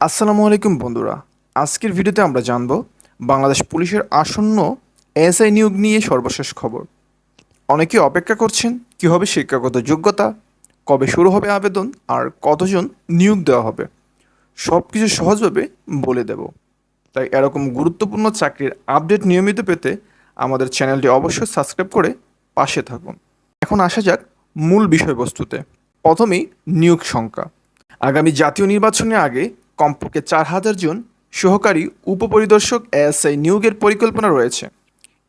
আসসালামু আলাইকুম বন্ধুরা। আজকের ভিডিওতে আমরা জানব বাংলাদেশ পুলিশের আসন্ন এসআই নিয়োগ নিয়ে সর্বশেষ খবর। অনেকে অপেক্ষা করছেন, কী হবে শিক্ষাগত যোগ্যতা, কবে শুরু হবে আবেদন, আর কতজন নিয়োগ দেওয়া হবে। সব কিছু সহজভাবে বলে দেব। তাই এরকম গুরুত্বপূর্ণ চাকরির আপডেট নিয়মিত পেতে আমাদের চ্যানেলটি অবশ্যই সাবস্ক্রাইব করে পাশে থাকুন। এখন আসা যাক মূল বিষয়বস্তুতে। প্রথমেই নিয়োগ সংখ্যা। আগামী জাতীয় নির্বাচনের আগে কমপক্ষে চার হাজার জন সহকারী উপপরিদর্শক এএসআই নিয়োগের পরিকল্পনা রয়েছে।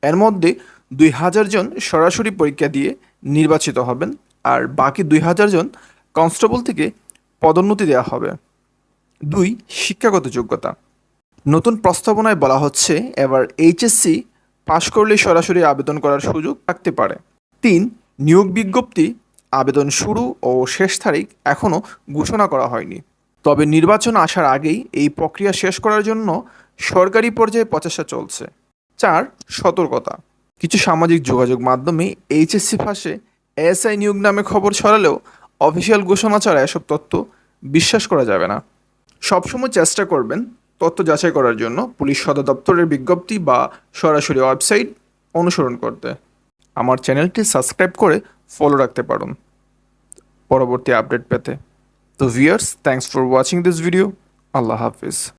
এর মধ্যে দুই হাজার জন সরাসরি পরীক্ষা দিয়ে নির্বাচিত হবেন আর বাকি দুই হাজার জন কনস্টেবল থেকে পদোন্নতি দেওয়া হবে। দুই, শিক্ষাগত যোগ্যতা। নতুন প্রস্তাবনায় বলা হচ্ছে এবার এইচএসসি পাশ করলে সরাসরি আবেদন করার সুযোগ থাকতে পারে। তিন, নিয়োগ বিজ্ঞপ্তি, আবেদন শুরু ও শেষ তারিখ এখনও ঘোষণা করা হয়নি। তবে নির্বাচন আসার আগেই এই প্রক্রিয়া শেষ করার জন্য সরকারি পর্যায়ে প্রচেষ্টা চলছে। চার, সতর্কতা। কিছু সামাজিক যোগাযোগ মাধ্যমে এইচএসসি ফাঁসে এএসআই নিয়োগ নামে খবর ছড়ালেও অফিসিয়াল ঘোষণা ছাড়া এসব তথ্য বিশ্বাস করা যাবে না। সবসময় চেষ্টা করবেন তথ্য যাচাই করার জন্য পুলিশ সদর দপ্তরের বিজ্ঞপ্তি বা সরাসরি ওয়েবসাইট অনুসরণ করতে। আমার চ্যানেলটি সাবস্ক্রাইব করে ফলো রাখতে পারুন। পরবর্তী আপডেট পেতে। So viewers thanks for watching this video. Allah hafiz.